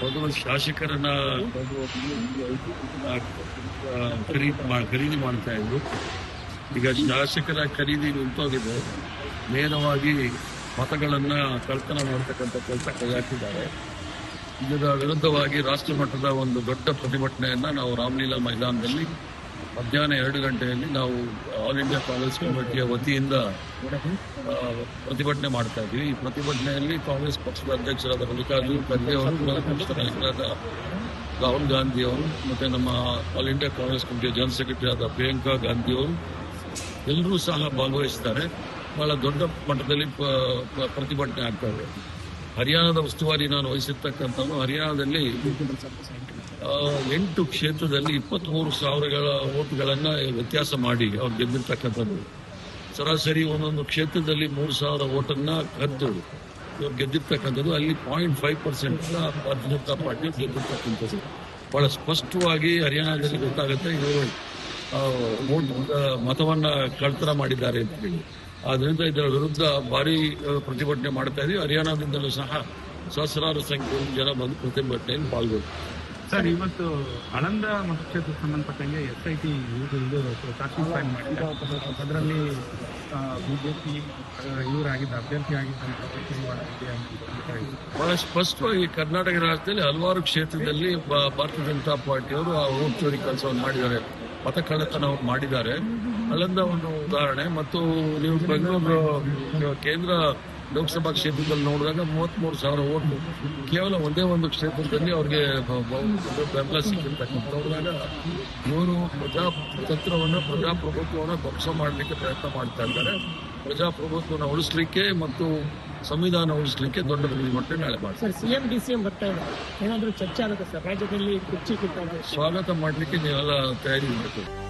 ಮೊದಲು ಶಾಸಕರನ್ನ ಖರೀದಿ ಖರೀದಿ ಮಾಡ್ತಾ ಇದ್ರು. ಈಗ ಶಾಸಕರ ಖರೀದಿ ನಿಂತೋಗಿದೆ. ನೇರವಾಗಿ ಮತಗಳನ್ನ ಕಳ್ತನ ಮಾಡ್ತಕ್ಕಂಥ ಕೆಲಸ ಕೈ ಹಾಕಿದ್ದಾರೆ ಇದರ ವಿರುದ್ಧವಾಗಿ ರಾಷ್ಟ್ರ ಮಟ್ಟದ ಒಂದು ದೊಡ್ಡ ಪ್ರತಿಭಟನೆಯನ್ನ ನಾವು ರಾಮಲೀಲಾ ಮೈದಾನದಲ್ಲಿ ಮಧ್ಯಾಹ್ನ ಎರಡು ಗಂಟೆಯಲ್ಲಿ ನಾವು ಆಲ್ ಇಂಡಿಯಾ ಕಾಂಗ್ರೆಸ್ ಕಮಿಟಿಯ ವತಿಯಿಂದ ಪ್ರತಿಭಟನೆ ಮಾಡ್ತಾ ಇದ್ವಿ. ಈ ಪ್ರತಿಭಟನೆಯಲ್ಲಿ ಕಾಂಗ್ರೆಸ್ ಪಕ್ಷದ ಅಧ್ಯಕ್ಷರಾದ ಮಲ್ಲಿಕಾರ್ಜುನ್ ಖರ್ಗೆ ಅವರು ಪಕ್ಷದ ನಾಯಕರಾದ ರಾಹುಲ್ ಗಾಂಧಿ ಅವರು, ಮತ್ತು ನಮ್ಮ ಆಲ್ ಇಂಡಿಯಾ ಕಾಂಗ್ರೆಸ್ ಕಮಿಟಿಯ ಜನರಲ್ ಸೆಕ್ರೆಟರಿ ಆದ ಪ್ರಿಯಾಂಕಾ ಗಾಂಧಿ ಅವರು ಎಲ್ಲರೂ ಸಹ ಭಾಗವಹಿಸ್ತಾರೆ. ಬಹಳ ದೊಡ್ಡ ಮಟ್ಟದಲ್ಲಿ ಪ್ರತಿಭಟನೆ ಆಗ್ತಾ ಇದೆ. ಹರಿಯಾಣದ ಉಸ್ತುವಾರಿ ನಾನು ವಹಿಸಿರ್ತಕ್ಕಂಥ ಹರಿಯಾಣದಲ್ಲಿ ಎಂಟು ಕ್ಷೇತ್ರದಲ್ಲಿ ಇಪ್ಪತ್ಮೂರು ಸಾವಿರಗಳ ಓಟ್ಗಳನ್ನ ವ್ಯತ್ಯಾಸ ಮಾಡಿ ಅವ್ರು ಗೆದ್ದಿರ್ತಕ್ಕಂಥದ್ದು. ಸರಾಸರಿ ಒಂದೊಂದು ಕ್ಷೇತ್ರದಲ್ಲಿ ಮೂರು ಸಾವಿರ ಓಟನ್ನು ಕದ್ದು ಇವ್ರು ಗೆದ್ದಿರ್ತಕ್ಕಂಥದ್ದು. ಅಲ್ಲಿ ಪಾಯಿಂಟ್ ಫೈವ್ ಪರ್ಸೆಂಟ್ ಭಾರತೀಯ ಪಾರ್ಟಿ ಗೆದ್ದಿರ್ತಕ್ಕಂಥದ್ದು. ಬಹಳ ಸ್ಪಷ್ಟವಾಗಿ ಹರಿಯಾಣದಲ್ಲಿ ಗೊತ್ತಾಗುತ್ತೆ, ಇವರು ಓಟ್ ಮತವನ್ನ ಕಳ್ತನ ಮಾಡಿದ್ದಾರೆ ಅಂತ ಹೇಳಿ. ಆದ್ರಿಂದ ಇದರ ವಿರುದ್ಧ ಭಾರಿ ಪ್ರತಿಭಟನೆ ಮಾಡ್ತಾ ಇದ್ದೀವಿ ಹರಿಯಾಣದಿಂದಲೂ ಸಹ ಸಹಸ್ರಾರು ಸಂಖ್ಯೆಯಲ್ಲಿ ಜನ ಬಂದು ಪ್ರತಿಭಟನೆಯಲ್ಲಿ ಪಾಲ್ಗೊಂಡು ಸರ್ ಇವತ್ತು ಆಳಂದ ಮತಕ್ಷೇತ್ರಕ್ಕೆ ಸಂಬಂಧಪಟ್ಟಂಗೆ ಎಸ್ ಐ ಟಿ ಇದು ಇದು ಚಾರ್ಜಿಂಗ್ ಅದರಲ್ಲಿ ಮಾಡಿದ್ದಾರೆ. ಅದರಲ್ಲಿ ಪಿ ಇವರಾಗಿದ್ದ ಅಭ್ಯರ್ಥಿ ಆಗಿದ್ದ ಬಹಳ ಸ್ಪಷ್ಟವಾಗಿ ಕರ್ನಾಟಕ ರಾಜ್ಯದಲ್ಲಿ ಹಲವಾರು ಕ್ಷೇತ್ರದಲ್ಲಿ ಬ- ಭಾರತೀಯ ಜನತಾ ಪಾರ್ಟಿಯವರು ಆ ಓಟ್ ಚೋರಿ ಕೆಲಸವನ್ನು ಮಾಡಿದ್ದಾರೆ. ಮತ ಕಳ್ಳತನವನ್ನು ಮಾಡಿದ್ದಾರೆ. ಅಲ್ಲಿಂದ ಒಂದು ಉದಾಹರಣೆ ಮತ್ತು ನೀವು ಬೆಂಗಳೂರು ಕೇಂದ್ರ ಲೋಕಸಭಾ ಕ್ಷೇತ್ರದಲ್ಲಿ ನೋಡಿದಾಗ ಮೂವತ್ಮೂರು ಸಾವಿರ ಓಟ್ ಕೇವಲ ಒಂದೇ ಒಂದು ಕ್ಷೇತ್ರದಲ್ಲಿ ಅವ್ರಿಗೆ ಬೆಂಬಲ ಸಿಕ್ಕಿರ್ತಕ್ಕಂಥ ನೋಡಿದಾಗ ಇವರು ಪ್ರಜಾತಂತ್ರವನ್ನು ಪ್ರಜಾಪ್ರಭುತ್ವವನ್ನು ಧ್ವಂಸ ಮಾಡಲಿಕ್ಕೆ ಪ್ರಯತ್ನ ಮಾಡ್ತಾ ಇದ್ದಾರೆ. ಪ್ರಜಾಪ್ರಭುತ್ವನ ಉಳಿಸ್ಲಿಕ್ಕೆ ಮತ್ತು ಸಂವಿಧಾನ ಉಳಿಸ್ಲಿಕ್ಕೆ ದೊಡ್ಡ ಪ್ರತಿಭಟನೆ ನಾಳೆ ಮಾಡ್ತಾರೆ. ಸರ್ ಸಿಎಂ ಡಿ ಸಿಎಂ ಬರ್ತಾ ಇದೆ. ಏನಾದರೂ ಚರ್ಚೆ ಆಗುತ್ತೆ ಸರ್? ರಾಜ್ಯದಲ್ಲಿ ಕುರ್ಚಿ ಸ್ವಾಗತ ಮಾಡಲಿಕ್ಕೆ ನೀವೆಲ್ಲ ತಯಾರಿ ಮಾಡಬೇಕು